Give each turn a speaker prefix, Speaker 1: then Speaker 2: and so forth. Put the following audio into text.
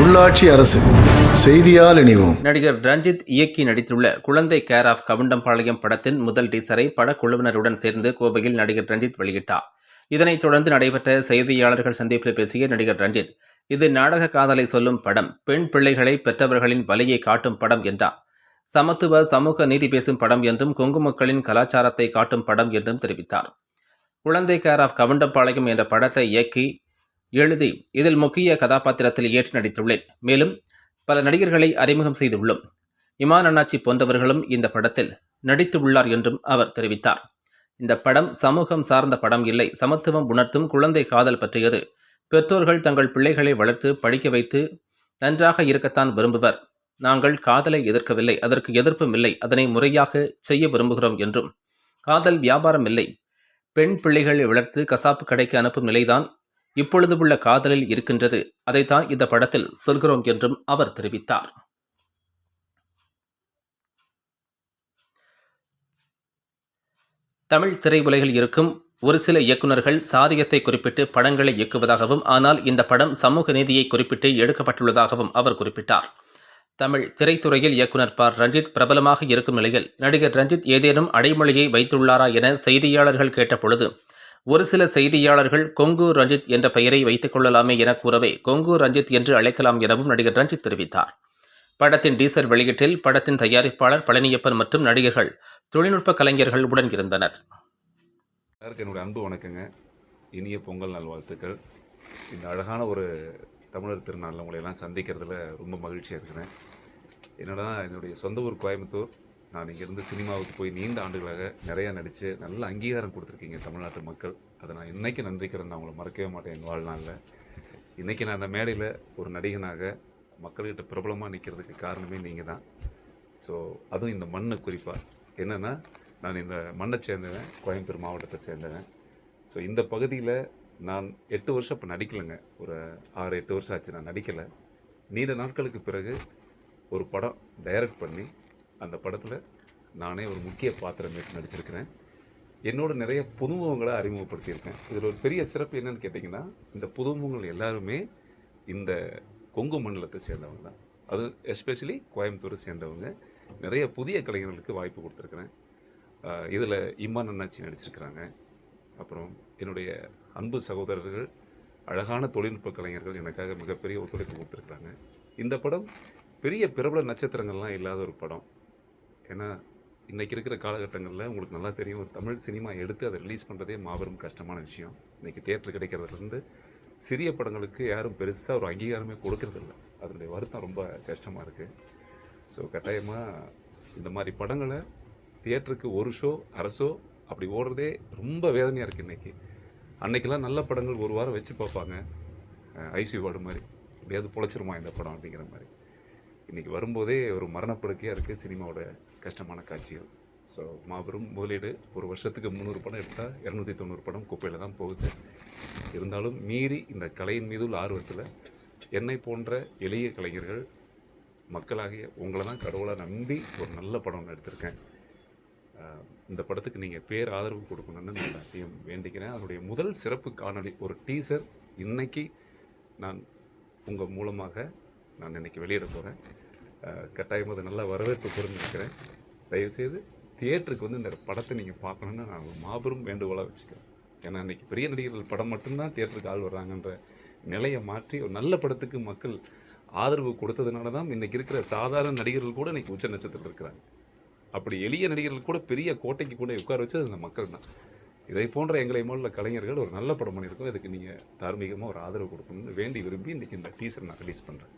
Speaker 1: உள்ளாட்சி அரசு செய்தியால் இணைவோம்.
Speaker 2: நடிகர் ரஞ்சித் இயக்கி நடித்துள்ள குழந்தை கேர் ஆஃப் கவுண்டம்பாளையம் படத்தின் முதல் டீசரை படக்குழுவினருடன் சேர்ந்து கோவையில் நடிகர் ரஞ்சித் வெளியிட்டார். இதனைத் தொடர்ந்து நடைபெற்ற செய்தியாளர்கள் சந்திப்பில் பேசிய நடிகர் ரஞ்சித் இது நாடக காதலை சொல்லும் படம் பெண் பிள்ளைகளை பெற்றவர்களின் வலியை காட்டும் படம் என்றார். சமத்துவ சமூக நீதி பேசும் படம் என்றும் கொங்கு மக்களின் கலாச்சாரத்தை காட்டும் படம் என்றும் தெரிவித்தார். குழந்தை கேர் ஆஃப் கவுண்டம்பாளையம் என்ற படத்தை இயக்கி எழுதி இதில் முக்கிய கதாபாத்திரத்தில் ஏற்று நடித்துள்ளேன். மேலும் பல நடிகர்களை அறிமுகம் செய்துள்ளோம். இமான் அண்ணாச்சி போன்றவர்களும் இந்த படத்தில் நடித்து உள்ளார் என்றும் அவர் தெரிவித்தார். இந்த படம் சமூகம் சார்ந்த படம் இல்லை. சமத்துவம் உணர்த்தும் குழந்தை காதல் பற்றியது. பெற்றோர்கள் தங்கள் பிள்ளைகளை வளர்த்து படிக்க வைத்து நன்றாக இருக்கத்தான் விரும்புவர். நாங்கள் காதலை எதிர்க்கவில்லை. அதற்கு எதிர்ப்பும் இல்லை. அதனை முறையாக செய்ய விரும்புகிறோம் என்றும். காதல் வியாபாரம் இல்லை. பெண் பிள்ளைகளை வளர்த்து கசாப்பு கடைக்கு அனுப்பும் நிலைதான் இப்பொழுது உள்ள காதலில் இருக்கின்றது. அதைத்தான் இந்த படத்தில் சொல்கிறோம் என்றும் அவர் தெரிவித்தார். தமிழ் திரையுலகில் இருக்கும் ஒரு சில இயக்குனர்கள் சாதியத்தை குறிப்பிட்டு படங்களை இயக்குவதாகவும் ஆனால் இந்த படம் சமூக நீதியை குறிப்பிட்டு எடுக்கப்பட்டுள்ளதாகவும் அவர் குறிப்பிட்டார். தமிழ் திரைத்துறையில் இயக்குனர் பார் ரஞ்சித் பிரபலமாக இருக்கும் நிலையில் நடிகர் ரஞ்சித் ஏதேனும் அடைமொழியை வைத்துள்ளாரா என செய்தியாளர்கள் கேட்டபொழுது ஒரு சில செய்தியாளர்கள் கொங்கு ரஞ்சித் என்ற பெயரை வைத்துக் கொள்ளலாமே என கூறவே கொங்கு ரஞ்சித் என்று அழைக்கலாம் எனவும் நடிகர் ரஞ்சித் தெரிவித்தார். படத்தின் டீசர் வெளியீட்டில் படத்தின் தயாரிப்பாளர் பழனியப்பன் மற்றும் நடிகர்கள் தொழில்நுட்ப கலைஞர்கள் உடன் இருந்தனர்.
Speaker 3: என்னுடைய அன்பு வணக்கங்க. இனிய பொங்கல் நல்வாழ்த்துக்கள். இந்த அழகான ஒரு தமிழர் திருநாளில் உங்களையெல்லாம் சந்திக்கிறதுல ரொம்ப மகிழ்ச்சியாக இருக்கிறேன். என்னடா என்னுடைய சொந்த ஊர் கோயம்புத்தூர். நான் இங்கேருந்து சினிமாவுக்கு போய் நீண்ட ஆண்டுகளாக நிறையா நடித்து நல்ல அங்கீகாரம் கொடுத்துருக்கீங்க தமிழ்நாட்டு மக்கள். அதை நான் இன்றைக்கி நன்றிக்கிறேன். நான் உங்களை மறக்கவே மாட்டேன் என் வாழ்நாளில். இன்றைக்கி நான் அந்த மேடையில் ஒரு நடிகனாக மக்கள்கிட்ட பிரபலமாக நிற்கிறதுக்கு காரணமே நீங்கள் தான். ஸோ அதுவும் இந்த மண்ணு குறிப்பாக என்னென்னா நான் இந்த மண்ணை சேர்ந்தவன் கோயம்புத்தூர் மாவட்டத்தை சேர்ந்தவன். ஸோ இந்த பகுதியில் நான் எட்டு வருஷம் இப்போ நடிக்கலைங்க. ஒரு ஆறு எட்டு வருஷம் ஆச்சு நான் நடிக்கலை. நீண்ட நாட்களுக்கு பிறகு ஒரு படம் டைரக்ட் பண்ணி அந்த படத்தில் நானே ஒரு முக்கிய பாத்திரம் நடிச்சிருக்கிறேன். என்னோட நிறைய புதுமுகங்களை அறிமுகப்படுத்தியிருக்கேன். இதில் ஒரு பெரிய சிறப்பு என்னன்னு கேட்டிங்கன்னா இந்த புதுமுகங்கள் எல்லாருமே இந்த கொங்கு மண்டலத்தை சேர்ந்தவங்க தான். அது எஸ்பெஷலி கோயம்புத்தூரை சேர்ந்தவங்க. நிறைய புதிய கலைஞர்களுக்கு வாய்ப்பு கொடுத்துருக்குறேன். இதில் இம்மான் அண்ணாச்சி நடிச்சிருக்கிறாங்க. அப்புறம் என்னுடைய அன்பு சகோதரர்கள் அழகான தொழில்நுட்ப கலைஞர்கள் எனக்காக மிகப்பெரிய ஒத்துழைப்பு கொடுத்துருக்குறாங்க. இந்த படம் பெரிய பிரபல நட்சத்திரங்கள்லாம் இல்லாத ஒரு படம். ஏன்னா இன்றைக்கி இருக்கிற காலகட்டங்களில் உங்களுக்கு நல்லா தெரியும் ஒரு தமிழ் சினிமா எடுத்து அதை ரிலீஸ் பண்ணுறதே மாபெரும் கஷ்டமான விஷயம். இன்றைக்கி தேட்டர் கிடைக்கிறதுலேருந்து சிறிய படங்களுக்கு யாரும் பெருசாக ஒரு அங்கீகாரமே கொடுக்கறதில்ல. அதனுடைய வருத்தம் ரொம்ப கஷ்டமாக இருக்குது ஸோ கட்டாயமாக இந்த மாதிரி படங்களை தியேட்டருக்கு ஒரு ஷோ அரசோ அப்படி ஓடுறதே ரொம்ப வேதனையாக இருக்குது இன்றைக்கி அன்றைக்கெல்லாம் நல்ல படங்கள் ஒரு வாரம் வச்சு பார்ப்பாங்க. ஐசி வார்டு மாதிரி. எப்படியாவது பொழைச்சிருமா இந்த படம் அப்படிங்கிற மாதிரி. இன்றைக்கி வரும்போதே ஒரு மரணப்படுக்கையாக இருக்குது சினிமாவோட கஷ்டமான காட்சிகள். ஸோ மாபெரும் முதலீடு ஒரு வருஷத்துக்கு முந்நூறு படம் எடுத்தால் இரநூத்தி தொண்ணூறு படம் குப்பையில் தான் போகுது. இருந்தாலும் மீறி இந்த கலையின் மீது உள்ள ஆர்வத்தில் என்னை போன்ற எளிய கலைஞர்கள் மக்களாகிய உங்களை தான் கடவுளாக நம்பி ஒரு நல்ல படம் ஒன்று எடுத்திருக்கேன். இந்த படத்துக்கு நீங்கள் பேர் ஆதரவு கொடுக்கணும்னு நான் எல்லாத்தையும் வேண்டிக்கிறேன். அதனுடைய முதல் சிறப்பு காணொளி ஒரு டீசர். இன்னைக்கு நான் உங்கள் மூலமாக நான் இன்னைக்கு வெளியிட போகிறேன் கட்டாயமாக அது நல்ல வரவேற்பு புரிஞ்சுருக்கிறேன் தயவுசெய்து தியேட்டருக்கு வந்து இந்த படத்தை நீங்கள் பார்க்கணுன்னு நான் ஒரு மாபெரும் வேண்டுகோளாக வச்சுக்கிறேன். ஏன்னா இன்றைக்கி பெரிய நடிகர்கள் படம் மட்டும்தான் தியேட்டருக்கு ஆள் வர்றாங்கன்ற நிலையை மாற்றி ஒரு நல்ல படத்துக்கு மக்கள் ஆதரவு கொடுத்ததுனால தான் இன்றைக்கி இருக்கிற சாதாரண நடிகர்கள் கூட இன்றைக்கி உச்ச நட்சத்திரத்தில் இருக்கிறாங்க. அப்படி எளிய நடிகர்கள் கூட பெரிய கோட்டைக்கு கூட உட்கார வச்சது அந்த மக்கள் தான். இதை போன்ற எங்களை போல கலைஞர்கள் ஒரு நல்ல படம் பண்ணியிருக்கோம். இதுக்கு நீங்கள் தார்மீகமாக ஒரு ஆதரவு கொடுக்கணும்னு வேண்டி விரும்பி இன்றைக்கி இந்த டீசர் நான் ரிலீஸ் பண்ணுறேன்